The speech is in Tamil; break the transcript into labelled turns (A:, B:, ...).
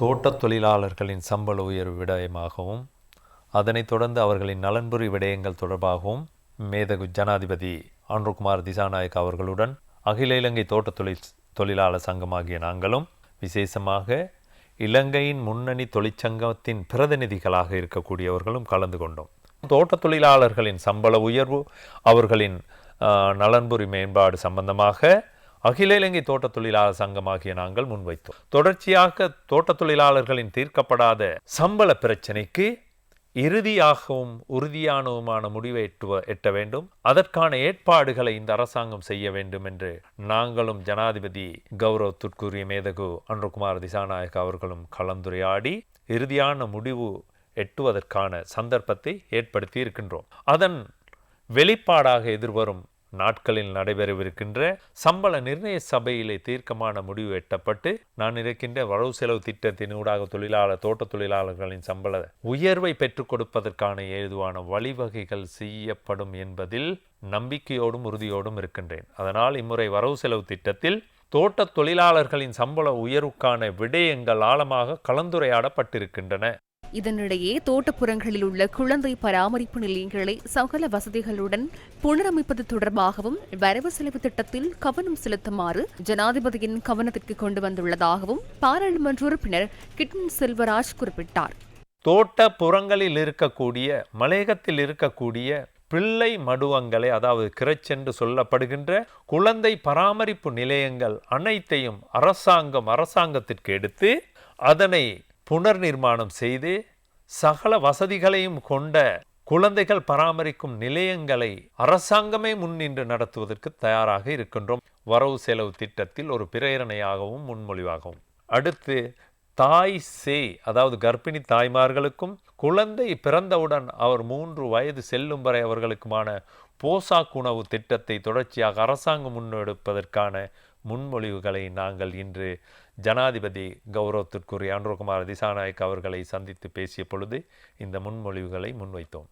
A: தோட்டத் தொழிலாளர்களின் சம்பள உயர்வு விடயமாகவும் அதனைத் தொடர்ந்து அவர்களின் நலன்புரி விடயங்கள் தொடர்பாகவும் மேதகு ஜனாதிபதி அன்ருகுமார் திசாநாயக் அவர்களுடன் அகில இலங்கை தோட்டத் தொழில் தொழிலாளர் சங்கமாகிய நாங்களும் விசேஷமாக இலங்கையின் முன்னணி தொழிற்சங்கத்தின் பிரதிநிதிகளாக இருக்கக்கூடியவர்களும் கலந்து கொண்டோம். தோட்டத் தொழிலாளர்களின் சம்பள உயர்வு அவர்களின் நலன்புரி மேம்பாடு சம்பந்தமாக அகில இலங்கை தோட்ட தொழிலாளர் சங்கமாகிய நாங்கள் முன்வைத்தோம். தொடர்ச்சியாக தோட்ட தொழிலாளர்களின் தீர்க்கப்படாத சம்பள பிரச்சினைக்கு இறுதியாகவும் உறுதியானவுமான முடிவை எட்டுவ எட்ட வேண்டும். அதற்கான ஏற்பாடுகளை இந்த அரசாங்கம் செய்ய வேண்டும் என்று நாங்களும் ஜனாதிபதி கௌரவத்திற்குரிய மேதகு அன்றுகுமார் திசாநாயக் அவர்களும் கலந்துரையாடி இறுதியான முடிவு எட்டுவதற்கான சந்தர்ப்பத்தை ஏற்படுத்தி இருக்கின்றோம் அதன் வெளிப்பாடாக எதிர்வரும் நாட்களில் நடைபெறவிருக்கின்ற சம்பள நிர்ணய சபையிலே தீர்க்கமான முடிவு எட்டப்பட்டு நான் இருக்கின்ற வரவு செலவு திட்டத்தின் ஊடாக தொழிலாளர் தோட்ட தொழிலாளர்களின் சம்பள உயர்வை பெற்றுக் கொடுப்பதற்கான ஏதுவான வழிவகைகள் செய்யப்படும் என்பதில் நம்பிக்கையோடும் உறுதியோடும் இருக்கின்றேன். அதனால் இம்முறை வரவு செலவு திட்டத்தில் தோட்ட தொழிலாளர்களின் சம்பள உயர்வுக்கான விடயங்கள் ஆழமாக கலந்துரையாடப்பட்டிருக்கின்றன.
B: இதனிடையே தோட்டப்புறங்களில் உள்ள குழந்தை பராமரிப்பு நிலையங்களை சகல வசதிகளுடன் புனரமைப்பது தொடர்பாகவும் வரவு செலவு திட்டத்தில் கவனம் செலுத்துமாறு ஜனாதிபதியின் கவனத்திற்கு கொண்டு வந்துள்ளதாகவும் பாராளுமன்ற உறுப்பினர் கிட்டன் செல்வராஜ் குறிப்பிட்டார்.
A: தோட்டப்புறங்களில் இருக்கக்கூடிய மலையகத்தில் இருக்கக்கூடிய பிள்ளை மடுவங்களை அதாவது கிரச் என்று சொல்லப்படுகின்ற குழந்தை பராமரிப்பு நிலையங்கள் அனைத்தையும் அரசாங்கம் அரசாங்கத்திற்கு எடுத்து அதனை புனர் நிர்மாணம் செய்து சகல வசதிகளையும் கொண்ட குழந்தைகள் பராமரிக்கும் நிலையங்களை அரசாங்கமே முன்னின்று நடத்துவதற்கு தயாராக இருக்கின்றோம். வரவு செலவு திட்டத்தில் ஒரு பிரேரணையாகவும் முன்மொழிவாகவும். அடுத்து தாய் சேய் அதாவது கர்ப்பிணி தாய்மார்களுக்கும் குழந்தை பிறந்தவுடன் அவர் மூன்று வயது செல்லும் வரை அவர்களுக்குமான போசாக் உணவு திட்டத்தை தொடர்ச்சியாக அரசாங்கம் முன்னெடுப்பதற்கான முன்மொழிவுகளை நாங்கள் இன்று ஜனாதிபதி கௌரவத்திற்குரிய அன்ரோகுமார் திசாநாயக் அவர்களை சந்தித்து பேசிய பொழுது இந்த முன்மொழிவுகளை முன்வைத்தோம்.